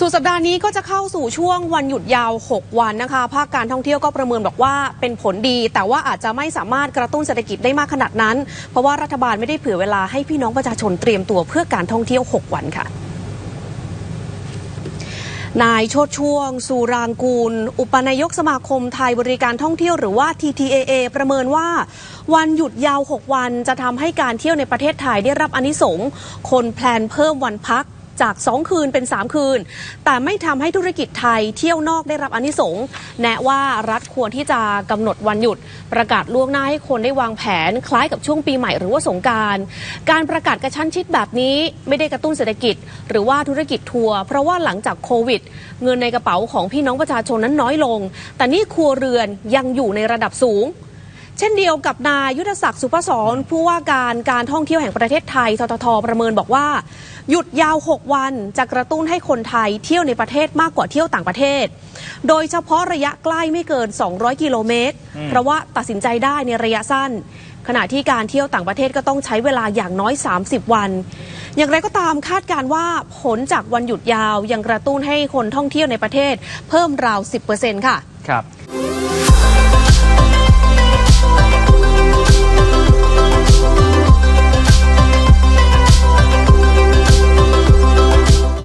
สุดสัปดาห์นี้ก็จะเข้าสู่ช่วงวันหยุดยาว 6 วันนะคะ ภาคการท่องเที่ยวก็ประเมินบอกว่าเป็นผลดี แต่ว่าอาจจะไม่สามารถกระตุ้นเศรษฐกิจได้มากขนาดนั้น เพราะว่ารัฐบาลไม่ได้เผื่อเวลาให้พี่น้องประชาชนเตรียมตัวเพื่อการท่องเที่ยว 6 วันค่ะนายโชดช่วง สุรางกูล อุปนายกสมาคมไทยบริการท่องเที่ยวหรือว่า TTAA ประเมินว่า วันหยุดยาว 6 วันจะทำให้การเที่ยวในประเทศไทยได้รับอนิสงส์คนแพลนเพิ่มวันพัก จาก 2 คืนเป็น 3 คืน แต่ไม่ทำให้ธุรกิจไทยเที่ยวนอกได้รับอนิสงส์แนะว่ารัฐควรที่จะกำหนดวันหยุด ประกาศล่วงหน้าให้คนได้วางแผน คล้ายกับช่วงปีใหม่หรือว่าสงการการประกาศกระชั้นชิดแบบนี้ไม่ได้กระตุ้นเศรษฐกิจ หรือว่าธุรกิจทัวร์เพราะว่าหลังจากโควิด เงินในกระเป๋าของพี่น้องประชาชนนั้นน้อยลง แต่นี่ครัวเรือนยังอยู่ในระดับสูง เช่นเดียวกับนายยุทธศักดิ์สุภศรผู้ว่าการการท่องเที่ยวแห่งประเทศไทยทททประเมินบอกว่า หยุดยาว 6 วันจะกระตุ้นให้คนไทยเที่ยวในประเทศมากกว่าเที่ยวต่างประเทศ โดยเฉพาะระยะใกล้ไม่เกิน 200 กิโลเมตร เพราะว่าตัดสินใจได้ในระยะสั้น ขณะที่การเที่ยวต่างประเทศก็ต้องใช้เวลาอย่างน้อย 30 วัน อย่างไรก็ตามคาดการณ์ว่าผลจากวันหยุดยาวยังกระตุ้นให้คนท่องเที่ยวในประเทศ เพิ่มราว 10%ค่ะ ครับ